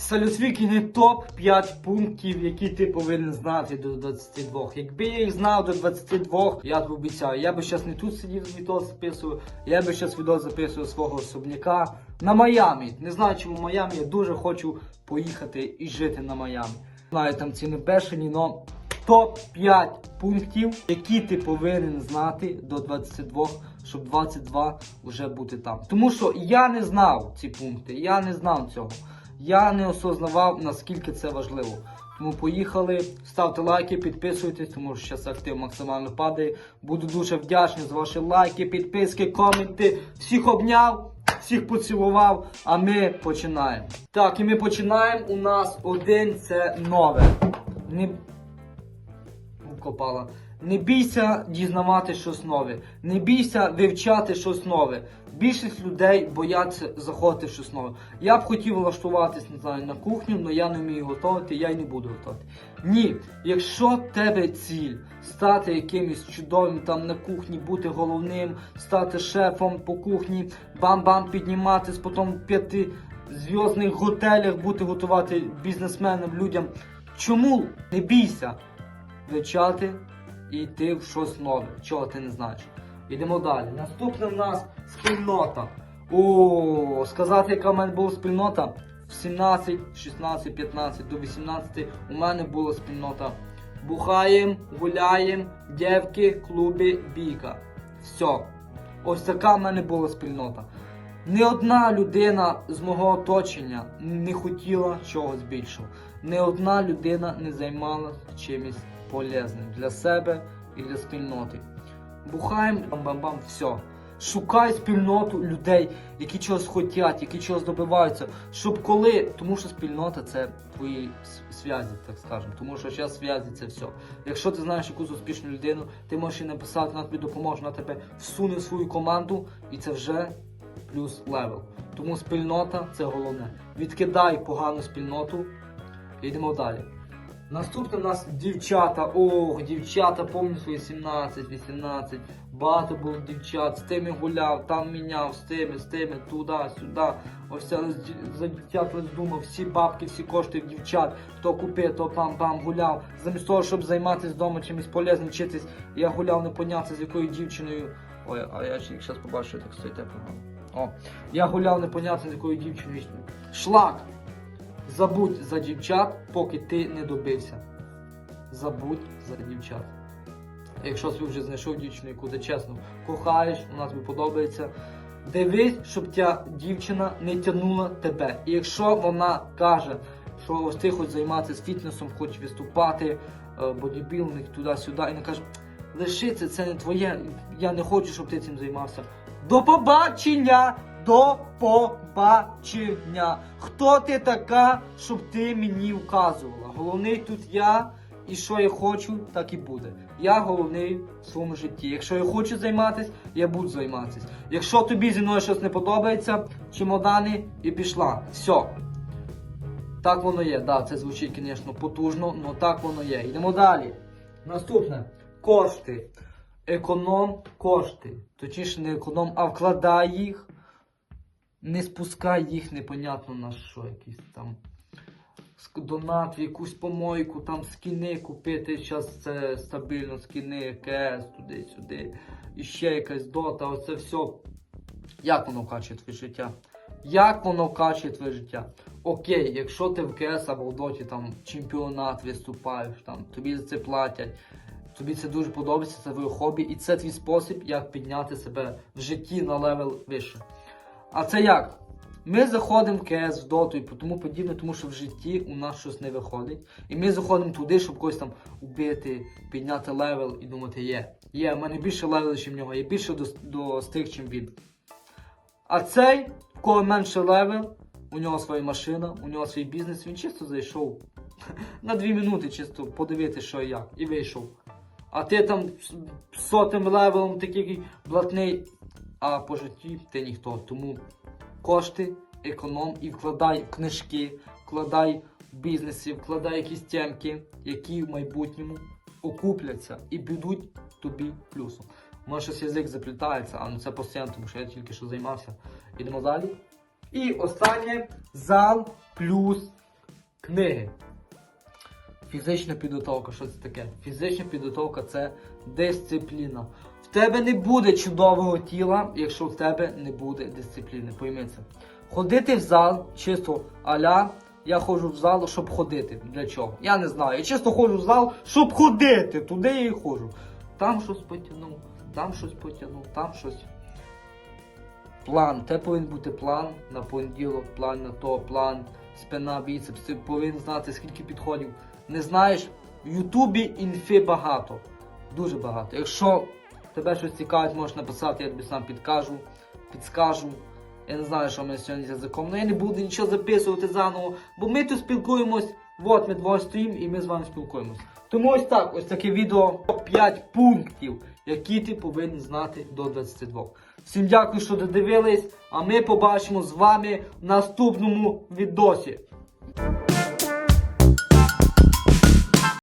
Салюсвікіни топ-5 пунктів, які ти повинен знати до 22. Якби я їх знав до 22, я тобі обіцяю, я би зараз не тут сидів відео записував, я би зараз відео записував свого особняка на Майамі. Не знаю, чому Майамі, я дуже хочу поїхати і жити на Майамі. Знаю, там ціни бешені, але топ-5 пунктів, які ти повинен знати до 22, щоб 22 вже бути там. Тому що я не знав ці пункти, я не знав цього. Я не осознавав, наскільки це важливо. Тому поїхали, ставте лайки, підписуйтесь, тому що зараз актив максимально падає. Буду дуже вдячний за ваші лайки, підписки, коменти. Всіх обняв, всіх поцілував, а ми починаємо. Так, і ми починаємо. У нас один це нове. Не вкопала. Не бійся дізнавати щось нове. Не бійся вивчати щось нове. Більшість людей бояться заходити в щось нове. Я б хотів влаштуватись, не знаю, на кухню, але я не вмію готувати, я й не буду готувати. Ні, якщо тебе ціль стати якимось чудовим там на кухні, бути головним, стати шефом по кухні, бам-бам підніматись, потім в п'яти зв'язних готелях бути готувати бізнесменам, людям. Чому не бійся? вивчати і йти в щось нове, чого ти не знаєш. Йдемо далі. Наступне в нас спільнота. О, сказати, яка в мене була спільнота. В 17, 16, 15 до 18 у мене була спільнота. Бухаєм, гуляєм, дівки, клуби, бійка. Все. Ось така в мене була спільнота. Ні одна людина з мого оточення не хотіла чогось більшого. Ні одна людина не займалася чимось полезним для себе і для спільноти. Бухаємо, бам-бам-бам, все. Шукай спільноту людей, які чогось хочуть, які чогось добиваються. Щоб коли, тому що спільнота це твої зв'язі, так скажемо. Тому що зараз зв'язі це все. Якщо ти знаєш якусь успішну людину, ти можеш їй написати, вона тобі допоможе, вона тебе всуне в свою команду, і це вже плюс левел. Тому спільнота це головне. Відкидай погану спільноту. і Йдемо далі. Наступне у нас дівчата. Ох, дівчата, пам'ятаю свої 17, 18. Багато було дівчат, з тими гуляв, там міняв, з тими, з тими, туди, сюди. Ось за дівчат лиш думав, всі бабки, всі кошти в дівчат, то купи, то пам-пам гуляв. Замість того, щоб займатися вдома чимось полезним, вчитись, я гуляв не непонятно з якою дівчиною. Ой, а я їх зараз побачу, так стоїте погано. О, я гуляв не непонятно з якою дівчиною. Шлак! Забудь за дівчат, поки ти не добився. Забудь за дівчат. Якщо ти вже знайшов дівчину, яку ти чесно кохаєш, вона тобі подобається. Дивись, щоб ця дівчина не тягнула тебе. І якщо вона каже, що ось ти хочеш займатися фітнесом, хочеш виступати, е, бодібілдинг туди-сюди, і не каже, лиши це, це не твоє, я не хочу, щоб ти цим займався. До побачення! До побачення! Хто ти така, щоб ти мені вказувала? Головний тут я, і що я хочу, так і буде. Я головний в своєму житті. Якщо я хочу займатися, я буду займатися. Якщо тобі зі мною щось не подобається, чемодани і пішла. Все. Так воно є. Да, це звучить, звісно, потужно, але так воно є. Йдемо далі. Наступне. Кошти. Економ кошти. Точніше, не економ, а вкладай їх. Не спускай їх непонятно на що, якісь там донат якусь помойку, там скіни купити. Зараз це стабільно, скіни, КС, туди-сюди. І ще якась дота, оце все. Як воно вкачує твоє життя? Як воно вкачує твоє життя? Окей, якщо ти в КС або в доті там чемпіонат виступаєш, там тобі за це платять, тобі це дуже подобається, це твоє хобі, і це твій спосіб, як підняти себе в житті на левел вище. А це як? Ми заходимо в КС, в доту і тому подібне, тому що в житті у нас щось не виходить. І ми заходимо туди, щоб когось там убити, підняти левел і думати, є. Є, в мене більше левел, ніж в нього, я більше до, достиг, чим він. А цей, в кого менше левел, у нього своя машина, у нього свій бізнес, він чисто зайшов на дві минути, чисто подивитися, що і як, і вийшов. А ти там сотим левелом такий блатний, а по житті ти ніхто. Тому кошти, економ і вкладай книжки, вкладай в бізнесі, вкладай якісь темки, які в майбутньому окупляться і будуть тобі плюсом. Може щось язик заплітається, а ну це постійно, тому що я тільки що займався. Ідемо далі. І останнє зал плюс Книги. Фізична підготовка, що це таке? Фізична підготовка це дисципліна. В тебе не буде чудового тіла, якщо в тебе не буде дисципліни. Пойми це. Ходити в зал, чисто аля, я ходжу в зал, щоб ходити. Для чого? Я не знаю. Я чисто ходжу в зал, щоб ходити. Туди я і ходжу. Там щось потягнув, там щось потягнув, там щось. План. Те повинен бути план на понеділок, план на то, план, спина, біцепс. Ти повинен знати, скільки підходів. Не знаєш, в Ютубі інфи багато. Дуже багато. Якщо тебе щось цікавить, можеш написати, я тобі сам підкажу, підскажу. Я не знаю, що ми сьогодні з язиком, але я не буду нічого записувати заново, бо ми тут спілкуємось. От ми двоє стоїмо і ми з вами спілкуємось. Тому ось так, ось таке відео 5 пунктів, які ти повинен знати до 22. Всім дякую, що додивились, а ми побачимо з вами в наступному відосі.